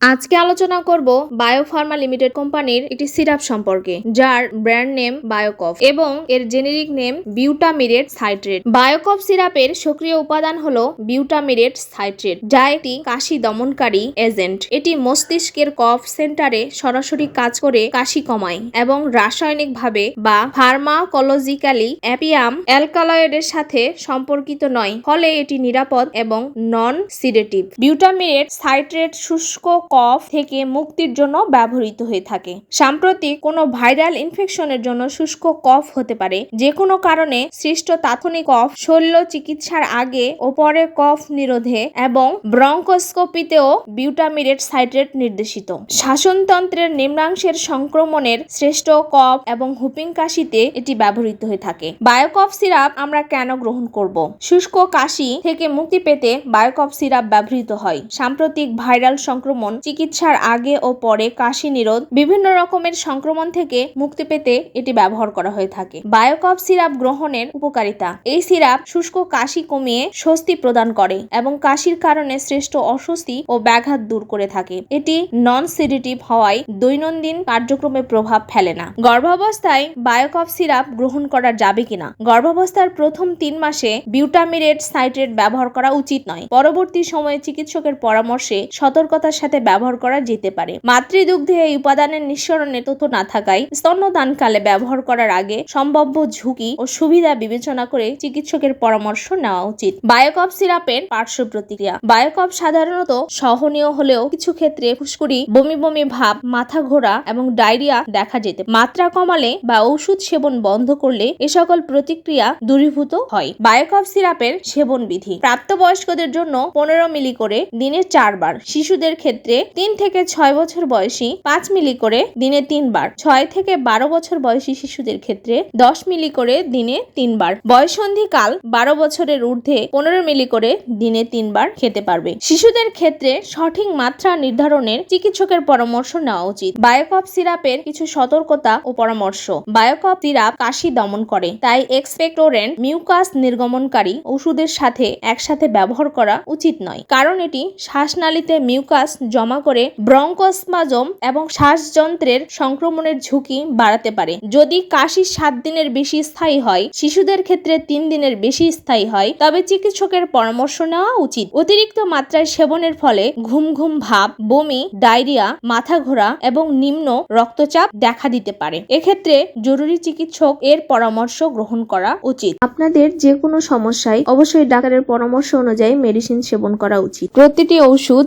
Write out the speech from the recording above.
আজকে আলোচনা করব বায়োফার্মা লিমিটেড কোম্পানির একটি সিরাপ সম্পর্কে, যার ব্র্যান্ড নেম বায়োকফ এবং এর generic name butamirate citrate. Biocof সিরাপের সক্রিয় উপাদান হল বিউটামিরেট সাইট্রেট, যা একটি কাশি দমনকারী এজেন্ট। এটি মস্তিষ্কের কফ সেন্টারে সরাসরি কাজ করে কাশি কমায় এবং রাসায়নিকভাবে বা ফার্মাকোলজিক্যালি অ্যাপিয়াম অ্যালকালয়েডের সাথে সম্পর্কিত নয়, ফলে এটি নিরাপদ এবং নন সিডেটিভ বিউটামিরেট সাইট্রেট শুষ্ক কফ থেকে মুক্তির জন্য ব্যবহৃত হয়ে থাকে। সাম্প্রতিক কোনো ভাইরাল ইনফেকশনের জন্য শুষ্ক কফ হতে পারে। যে কোনো কারণে সৃষ্ট তাৎক্ষণিক কফ শল্য চিকিৎসার আগে ও পরে কফ নিরোধে এবং ব্রঙ্কোস্কোপিতেও বিউটামিরেট সাইট্রেট নির্দেশিত। শাসনতন্ত্রের নিম্নাংশের সংক্রমণের শ্রেষ্ঠ কফ এবং হুপিং কাশিতে এটি ব্যবহৃত হয়ে থাকে। বায়োকফ সিরাপ আমরা কেন গ্রহণ করব? শুষ্ক কাশি থেকে মুক্তি পেতে বায়োকফ সিরাপ ব্যবহৃত হয়। সাম্প্রতিক ভাইরাল সংক্রমণ চিকিৎসার আগে ও পরে কাশি নিরোধ, বিভিন্ন রকমের সংক্রমণ থেকে মুক্তি পেতে এটি ব্যবহার করা হয়ে থাকে। বায়োকফ সিরাপ গ্রহণের উপকারিতা, এই সিরাপ শুষ্ক কাশি কমিয়ে স্বস্তি প্রদান করে এবং কাশির কারণে শ্রেষ্ঠ অস্বস্তি ও ব্যাঘাত দূর করে থাকে। এটি নন সিডিটিভ হওয়ায় দৈনন্দিন কার্যক্রমে প্রভাব ফেলে না। গর্ভাবস্থায় বায়োকফ সিরাপ গ্রহণ করা যাবে কিনা? গর্ভাবস্থার প্রথম তিন মাসে বিউটামিরেট সাইট্রেট ব্যবহার করা উচিত নয়। পরবর্তী সময়ে চিকিৎসকের পরামর্শে সতর্কতার সাথে ব্যবহার করা যেতে পারে। মাতৃদুগ্ধে এই উপাদানের নিঃসরণে তথ্য না থাকায় স্তন্যদানকালে ব্যবহার করার আগে সম্ভাব্য ঝুঁকি ও সুবিধা বিবেচনা করে চিকিৎসকের পরামর্শ নেওয়া উচিত। বায়োকপ সিরাপের পার্শ্ব প্রতিক্রিয়া। বায়োকপ সাধারণত সহনীয় হলেও কিছু ক্ষেত্রে ফুসকুড়ি, বমি বমি ভাব, মাথা ঘোরা এবং ডায়রিয়া দেখা যেতে মাত্রা কমালে বা ঔষধ সেবন বন্ধ করলে এ সকল প্রতিক্রিয়া দূরীভূত হয়। বায়োকপ সিরাপের সেবন বিধি। প্রাপ্তবয়স্কদের জন্য পনেরো মিলি করে দিনে চারবার। শিশুদের ক্ষেত্রে তিন থেকে ছয় বছর বয়সী পাঁচ মিলি করে দিনে তিনবার, ছয় থেকে বারো বছর বয়সী শিশুদের ক্ষেত্রে দশ মিলি করে দিনে তিনবার। বয়সন্ধিকাল বারো বছরের ঊর্ধ্বে পনেরো মিলি করে দিনে তিনবার খেতে পারবে। শিশুদের ক্ষেত্রে সঠিক মাত্রা নির্ধারণের চিকিৎসকের পরামর্শ নেওয়া উচিত। বায়োকপ সিরাপের কিছু সতর্কতা ও পরামর্শ। বায়োকপ সিরাপ কাশি দমন করে, তাই এক্সপেক্টোরেন্ট মিউকাস নির্গমনকারী ওষুধের সাথে একসাথে ব্যবহার করা উচিত নয়, কারণ এটি শ্বাসনালীতে মিউকাস জমা করে ব্রঙ্কোস্পাজম এবং শ্বাসযন্ত্রের সংক্রমণের ঝুঁকি বাড়াতে পারে। যদি কাশি সাত দিনের বেশি স্থায়ী হয় শিশুদের ক্ষেত্রে তিন দিনের বেশি স্থায়ী হয় তবে চিকিৎসকের পরামর্শ নেওয়া উচিত। অতিরিক্ত মাত্রায় সেবনের ফলে ঘুম ঘুম ভাব বমি ডায়রিয়া মাথা ঘোরা এবং নিম্ন রক্তচাপ দেখা দিতে পারে। এক্ষেত্রে জরুরি চিকিৎসক এর পরামর্শ গ্রহণ করা উচিত। আপনাদের যে কোনো সমস্যায় অবশ্যই ডাক্তারের পরামর্শ অনুযায়ী মেডিসিন সেবন করা উচিত। প্রতিটি ওষুধ